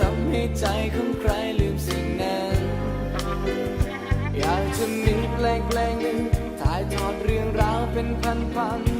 ทำให้ใจของใครลืมสิ่งนั้น อยากจะมีเพลงแปลงหนึ่งถ่ายทอดเรื่องราวเป็นพันๆ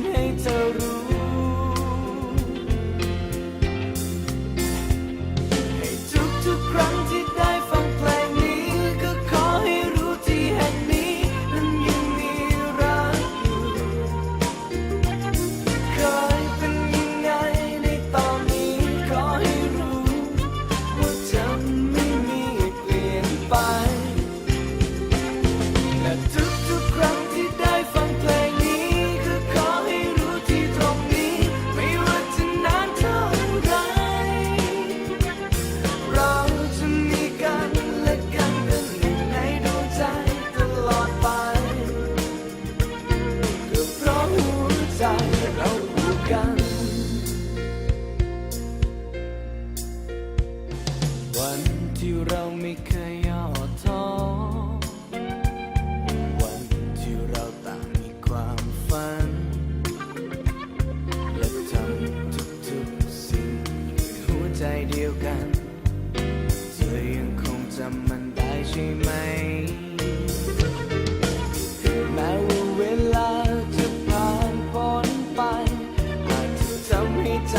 ียวกัน เธอยังคงจำมันได้ใช่ไหม แม้ว่าเวลาจะผ่านพ้นไปอาจเธทำให้ใจ